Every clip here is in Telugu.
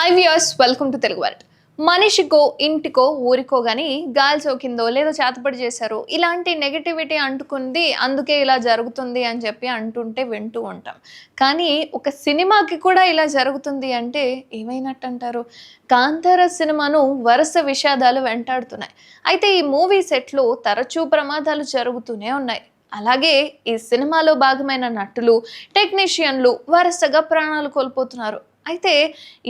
Hi viewers welcome to Telugu world మనిషికో ఇంటికో ఊరికో కానీ గాలి సోకిందో లేదో చేతపడి చేశారో ఇలాంటి నెగటివిటీ అంటుకుంది అందుకే ఇలా జరుగుతుంది అని చెప్పి అంటుంటే వింటూ ఉంటాం. కానీ ఒక సినిమాకి కూడా ఇలా జరుగుతుంది అంటే ఏమైనట్టు అంటారు కాంతార సినిమాను వరుస విషాదాలు వెంటాడుతున్నాయి. అయితే ఈ మూవీ సెట్లో తరచూ ప్రమాదాలు జరుగుతూనే ఉన్నాయి. అలాగే ఈ సినిమాలో భాగమైన నటులు టెక్నీషియన్లు వరుసగా ప్రాణాలు కోల్పోతున్నారు. అయితే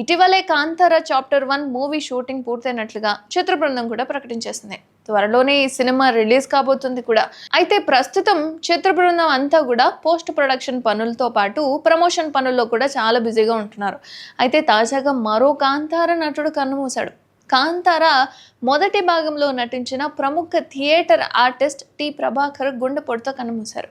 ఇటీవలే Kantara chapter one movie shooting పూర్తయినట్లుగా చిత్ర బృందం కూడా ప్రకటించేసింది. త్వరలోనే ఈ సినిమా రిలీజ్ కాబోతుంది కూడా. అయితే ప్రస్తుతం చిత్ర బృందం అంతా కూడా పోస్ట్ ప్రొడక్షన్ పనులతో పాటు ప్రమోషన్ పనుల్లో కూడా చాలా బిజీగా ఉంటున్నారు. అయితే తాజాగా మరో కాంతార నటుడు కన్నుమూశాడు కాంతార మొదటి భాగంలో నటించిన ప్రముఖ థియేటర్ ఆర్టిస్ట్ టి ప్రభాకర్ గుండెపోటుతో కన్నుమూశారు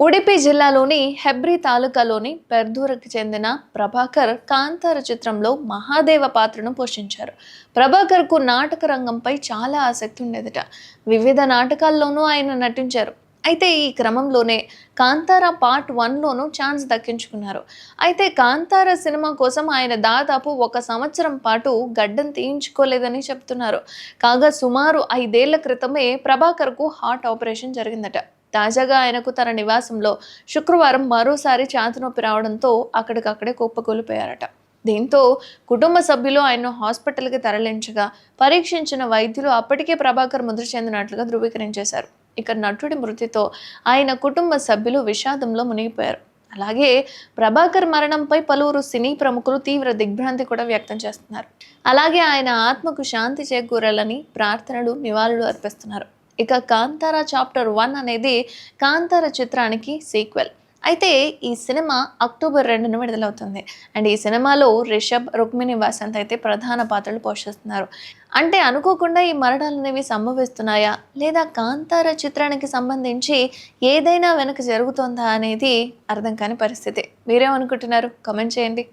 ఉడిపి జిల్లాలోని హెబ్రి తాలూకాలోని పెర్దూరకు చెందిన ప్రభాకర్ కాంతార చిత్రంలో మహాదేవ పాత్రను పోషించారు. ప్రభాకర్కు నాటక రంగంపై చాలా ఆసక్తి ఉండేదట. వివిధ నాటకాల్లోనూ ఆయన నటించారు. అయితే ఈ క్రమంలోనే కాంతార పార్ట్ వన్లోనూ ఛాన్స్ దక్కించుకున్నారు. అయితే కాంతార సినిమా కోసం ఆయన దాదాపు ఒక సంవత్సరం పాటు గడ్డం తీయించుకోలేదని చెప్తున్నారు. కాగా సుమారు ఐదేళ్ళ క్రితమే ప్రభాకర్కు హార్ట్ ఆపరేషన్ జరిగిందట. తాజాగా ఆయనకు తన నివాసంలో శుక్రవారం మరోసారి ఛాతినొప్పి రావడంతో అక్కడికక్కడే కుప్పకూలిపోయారట. దీంతో కుటుంబ సభ్యులు ఆయన్ను హాస్పిటల్కి తరలించగా పరీక్షించిన వైద్యులు అప్పటికే ప్రభాకర్ మృతి చెందినట్లుగా ధృవీకరించేశారు. ఇక నటుడి మృతితో ఆయన కుటుంబ సభ్యులు విషాదంలో మునిగిపోయారు. అలాగే ప్రభాకర్ మరణంపై పలువురు సినీ ప్రముఖులు తీవ్ర దిగ్భ్రాంతి కూడా వ్యక్తం చేస్తున్నారు. అలాగే ఆయన ఆత్మకు శాంతి చేకూరాలని ప్రార్థనలు నివాళులు అర్పిస్తున్నారు. ఇక కాంతార చాప్టర్ వన్ అనేది కాంతార చిత్రానికి సీక్వెల్ అయితే ఈ సినిమా అక్టోబర్ రెండున విడుదలవుతుంది. అండ్ ఈ సినిమాలో రిషబ్ రుక్మిణి వసంత్ అయితే ప్రధాన పాత్రలు పోషిస్తున్నారు. అంటే అనుకోకుండా ఈ మరణాలు అనేవి సంభవిస్తున్నాయా? లేదా కాంతార చిత్రానికి సంబంధించి ఏదైనా వెనక జరుగుతుందా అనేది అర్థం కాని పరిస్థితి. మీరేమనుకుంటున్నారు? కమెంట్ చేయండి.